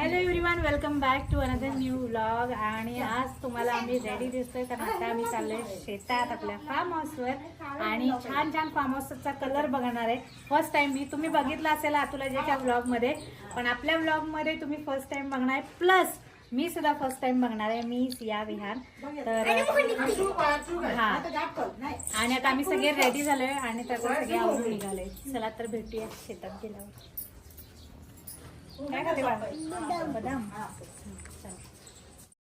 Hello everyone welcome back to another new vlog आणि आज तुम्हाला आम्ही रेडी दिसतोय कारण आता आम्ही चाललोय शेतात आपल्या फार्म हाऊसवर आणि छान छान फार्म हाऊसचा कलर बघणार आहे. फर्स्ट टाइम मी तुम्ही बघितलं असेल अतुलाजीच्या व्लॉगमध्ये पण आपल्या व्लॉगमध्ये तुम्ही फर्स्ट टाइम बघणार आहे. प्लस मी सुद्धा फर्स्ट टाइम बघणार आहे. मी सिया विहार तर हा. आणि आता आम्ही सगळे रेडी झालोय आणि त्याचं सगळे आवडून निघालोय. चला तर भेटूया शेतात गेल्यावर. काय खाते? बदाम.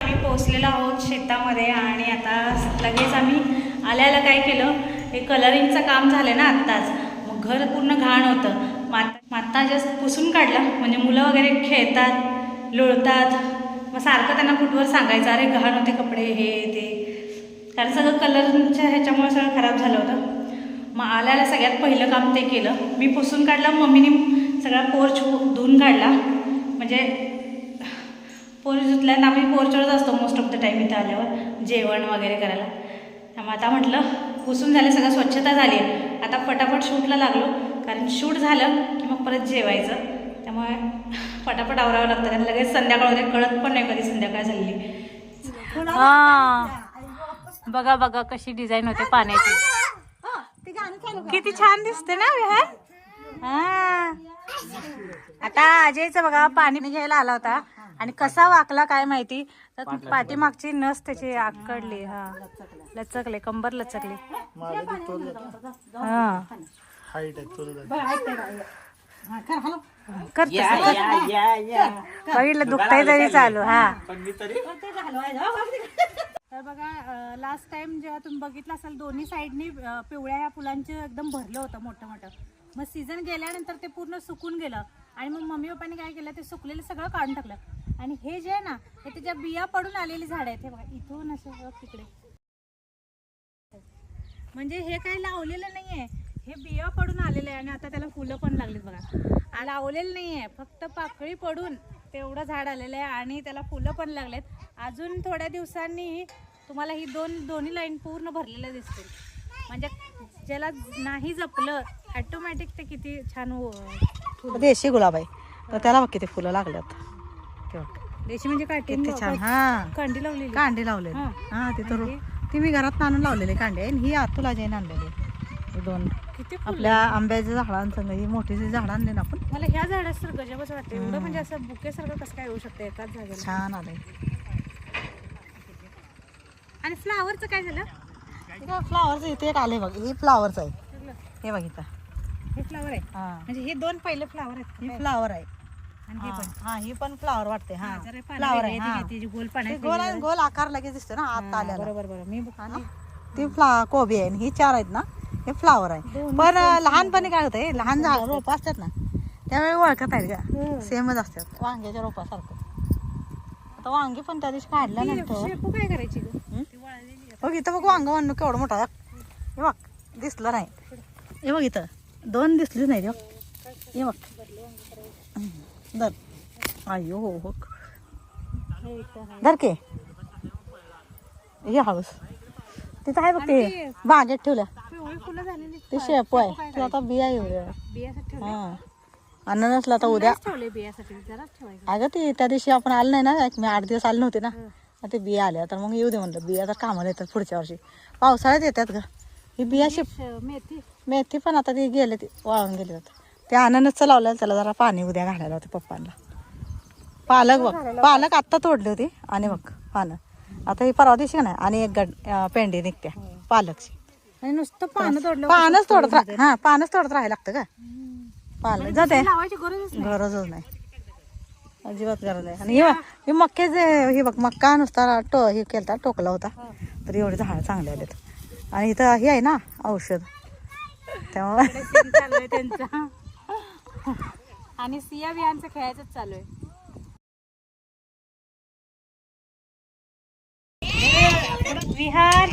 आम्ही पोहोचलेलो आहोत शेतामध्ये आणि आता लगेच आम्ही आल्याला काय केलं? हे कलरिंगचं काम झालं ना आत्ताच. मग घर पूर्ण घाण होतं. मात माता जस्ट पुसून काढलं. म्हणजे मुलं वगैरे खेळतात लोळतात. मग सारखं त्यांना कुठवर सांगायचं? अरे घाण होते कपडे हे ते. कारण सगळं कलरच्या ह्याच्यामुळे सगळं खराब झालं होतं. मग आल्याला सगळ्यात पहिलं काम ते केलं. मी पुसून काढलं मम्मीने सगळा पोर्च धुवून काढला. म्हणजे पोर्च धुतल्यानं आम्ही पोर्चवरच असतो मोस्ट ऑफ द टाईम इथं आल्यावर जेवण वगैरे करायला. त्यामुळे आता म्हटलं पुसून झाले सगळं स्वच्छता झाली. आहे आता फटाफट शूटला लागलो कारण शूट झालं की मग परत जेवायचं. त्यामुळे फटाफट आवरावं लागतं कारण लगेच संध्याकाळ होते कळत पण नाही कधी संध्याकाळ झालेली. हा. बघा बघा कशी डिझाईन होते पाण्याची. किती छान दिसते ना विहार हा. आता अजयचं बघा पाणी घ्यायला आला होता. आणि कसा वाकला काय माहिती? तर पाठीमागची नस त्याची आकडली हा. लचकले कंबर लचकली. हा. करतो बघितलं दुखताय तरी चालू हा. पण मी तरी तर बघा लास्ट टाइम जेव्हा तुम्ही बघितलं असाल दोन्ही साईडनी पिवळ्या ह्या फुलांचं एकदम भरलं होतं मोठं मोठं मग सीझन गेल्यानंतर ते पूर्ण सुकून गेलं. आणि मग मम्मी पप्पाने काय केलं ते सुकलेलं सगळं काढून टाकलं. आणि हे जे आहे ना हे त्याच्या बिया पडून आलेली झाड आहेत हे बघा इथून असं तिकडे. म्हणजे हे काही लावलेलं नाहीये. हे बिया पडून आलेलं आहे आणि आता त्याला फुलं पण लागलीत बघा. लावलेलं लावलेलं आहे फक्त पाकळी पडून तेवढं झाड आलेलं आहे आणि त्याला फुलं पण लागलेत. अजून थोड्या दिवसांनी तुम्हाला ही दोन दोन्ही लाईन पूर्ण भरलेल्या दिसतील. म्हणजे ज्याला नाही जपलं ऑटोमॅटिक ते किती छान हो- देशी गुलाब आहे तर त्याला बघ किती फुलं लागल्यात. ते बघ. देशी म्हणजे काठी किती छान. हा. कांडी लावलेली. कांडे लावले हा. हा ते तर आणि ती मी घरात आणून लावलेले कांडे आणि ही आतुला जैन आणलेली हे दोन. किती फुलं. आपल्या आंब्याच्या झाडांसंग ही मोठी जी झाडं आणली ना आपण. मला ह्या झाडास तर गजबच वाटते. एवढं म्हणजे असं बुकेसारखं कसं काय येऊ शकतं एकाच जागेला छान आलंय. आणि फ्लावरचं काय झालं? फ्लावरचं इथे एक आले बघ. ही फ्लावरचं आहे. हे बघ इथं. हे फ्लावर आहे? हा. म्हणजे हे दोन पहिले फ्लावर आहेत ही फ्लावर आहे. आणि हे हा, पण. हा ही पण फ्लावर वाटते हा. जरा पानं फ्लावर आहे. वेगळी हा. गोल ते गोल आहे, गोल आकार लगेच दिसतो ना आत हा, आल्याला. बरोबर बरोबर. मी आणि ती फ्ला कोबी आहे आणि ही चार आहेत ना? हे फ्लावर आहे. दोन्ही पण लहानपणी काय होतंय? लहान झाड रोप असतात. ना त्यावेळी ओळखत आहेत हम्म. का सेमच असतात. वांग्याच्या रोपासारखं. आता वांगी पण त्या दिवशी काढल्यानंतर शेपू काय करायची ग? हं? ती. बघ इथं बघ वांग म्हणून केवढं मोठा. हे बघ दिसलं नाही. हे बघ इथं दोन दिसलीच नाही बघ. हे बघ. धर. अयो हो हो. धर के. हे हळूस तिथं आहे बघ ते बागेत ठेवल्या. ते शेपू आहे. ते आता बिया येऊ हा. अननसला आता उद्या. अगं ती त्या दिवशी आपण आलो नाही ना एक मी आठ दिवस आले नव्हते ना. मग ते बिया आल्या तर मग येऊ दे म्हणलं. बिया तर कामाला येतात पुढच्या वर्षी. पावसाळ्यात येतात ग. ही बिया शिप मेथी. मेथी पण आता ती गेले ती वाळून गेली होती ते अननसचं लावलेलं त्याला जरा पाणी उद्या घालायला होते पप्पांना. पालक बघ पालक आत्ता तोडली होती आणि बघ पानं. आता ही परवा दिवशी नाही आणि एक गड पेंडी निघत्या पालकची. आणि नुसतं पानं तोडलं पानच तोडत राह हा पानच तोडत राहायला लागतं का पालक. जाते गरजच नाही. गरजच नाही. अजिबात गरज नाही. आणि हे हे हे बघ मक्का नुसता टो हे केलता टोकला होता. तर एवढे झाडं चांगले आलेत. आणि इथं हे आहे ना औषध. त्यामुळे सीन चालू आहे त्यांचा. आणि सिया बियांचं खेळायचं चालू आहे. विहार.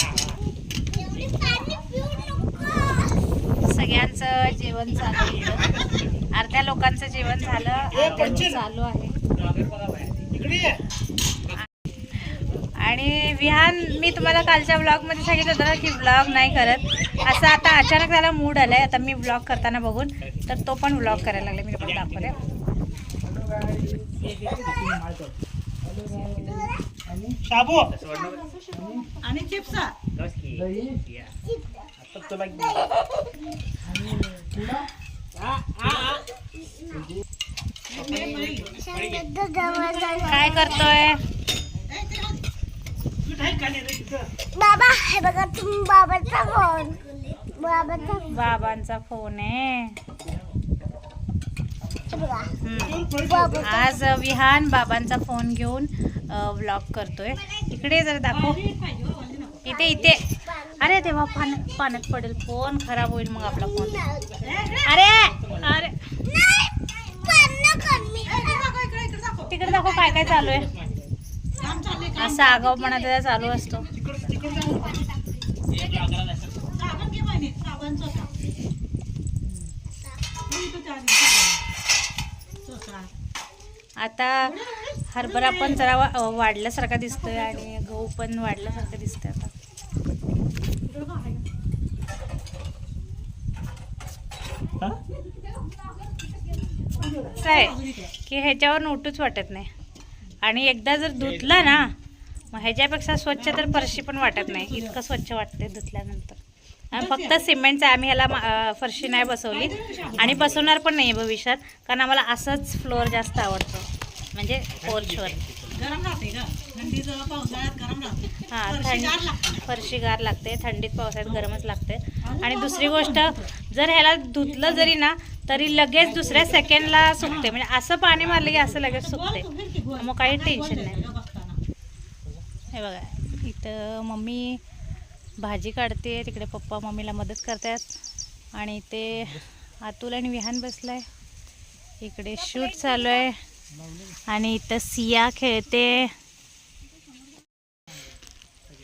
सगळ्यांचं जेवण चालू आहे. अर्ध्या लोकांचं जेवण झालं. चालू आहे. आणि विहान मी तुम्हाला कालच्या ब्लॉगमध्ये सांगितलं होतं ना की ब्लॉग नाही करत. असं आता अचानक त्याला मूड आलाय. आता मी ब्लॉग करताना बघून तर तो पण ब्लॉग करायला लागला. मी तुम्हाला दाखवते. काय करतोय? बाबा हे बघा तुम्ही बाबाचा फोन बाबाचा बाबांचा फोन आहे. आज विहान बाबांचा फोन घेऊन व्लॉग करतोय. इकडे जर दाखव. इथे इथे. अरे तेव्हा पाण्यात पाण्यात पडेल. फोन खराब होईल मग आपला फोन अरे! अरे तिकडे दाखव काय काय चालू आहे. असा आगाऊपणा त्याचा चालू असतो. आता हरभरा पण जरा वा- वाढल्यासारखा दिसतोय आणि गहू पण वाढल्यासारखं दिसतंय आता. काय? की ह्याच्यावर नोटूच वाटत नाही. आणि एकदा जर धुतला ना मग ह्याच्यापेक्षा स्वच्छ तर फरशी पण वाटत नाही. इतकं स्वच्छ वाटते धुतल्यानंतर. आणि फक्त सिमेंटचं आम्ही ह्याला फरशी नाही बसवली. आणि बसवणार पण नाही भविष्यात. कारण आम्हाला असंच फ्लोअर जास्त आवडतो. म्हणजे पोर्चवर गरम राहते ग. थंडीत पावसाळ्यात गरम राहते हां फरशी गार थंड लागते. फरशी गार लागते थंडीत पावसाळ्यात गरमच लागते. आणि दुसरी गोष्ट जर ह्याला धुतलं जरी ना तरी लगेच दुसऱ्या सेकंडला सुकते. म्हणजे असं पाणी मारलं की असं लगेच सुकते. मग काही टेन्शन नाही. हे बघा इथं मम्मी भाजी काढते तिकडे पप्पा मम्मीला मदत करतात. आणि इथे अतुल आणि विहान बसलाय. इकडे शूट चालू आहे. आणि इथं सिया खेळते.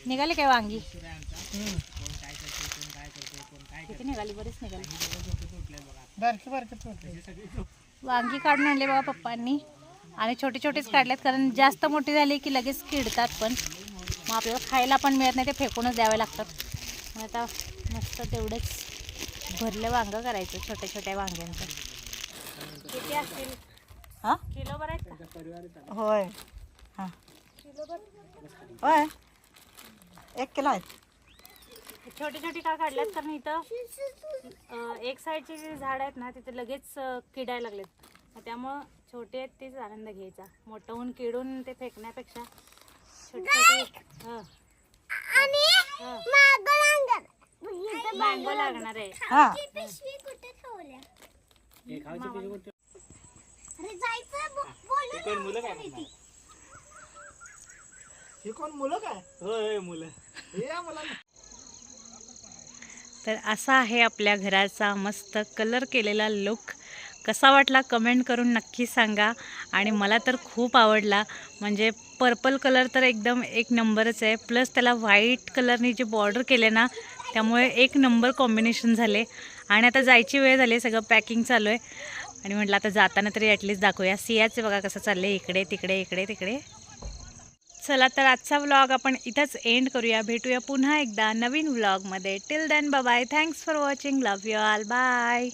निघाली काय वांगी? निघाली बरीच निघाली. वांगी काढून आणले बाबा पप्पांनी. आणि छोटे छोटेच काढलेत कारण जास्त मोठी झाली की लगेच किडतात पण. मग आपल्याला खायला पण मिळत नाही ते फेकूनच द्यावे लागतात. मग आता मस्त तेवढंच भरलं वांगं करायचं छोट्या छोट्या वांग्यांचं. किती असतील? हा? किलो बरं आहेत का? होय. हा. होय. एक किलो आहेत. छोटी छोटी का काढल्यात कारण इथं? एक साईडचे जे झाड आहेत ना तिथे लगेच किडायला लागलेत. मग त्यामुळं छोटे आहेत तेच आनंद घ्यायचा. मोठं होऊन किडून ते फेकण्यापेक्षा छोटी छोटी हं, हं. मँगो लागणार. आहे. हा. हे कोण मुलं काय होय मुलं. हे या मुलांना. तर असा आहे आपल्या घराचा मस्त कलर केलेला लुक कसा वाटला कमेंट करून नक्की सांगा. आणि मला तर खूप आवडला. म्हणजे पर्पल कलर तर एकदम एक नंबरच आहे. प्लस त्याला व्हाईट कलरनी जे बॉर्डर केले ना त्यामुळे एक नंबर कॉम्बिनेशन झाले. आणि आता जायची वेळ झाली सगळं पॅकिंग चालू आहे. आणि म्हटलं आता जाताना तरी ॲटलीस्ट दाखवूया. सियाचे बघा कसं चाललं इकडे तिकडे इकडे तिकडे. चला तर आजचा व्लॉग आपण इथंच एंड करूया. भेटूया पुन्हा एकदा नवीन व्लॉगमध्ये till then bye thanks for watching love you all bye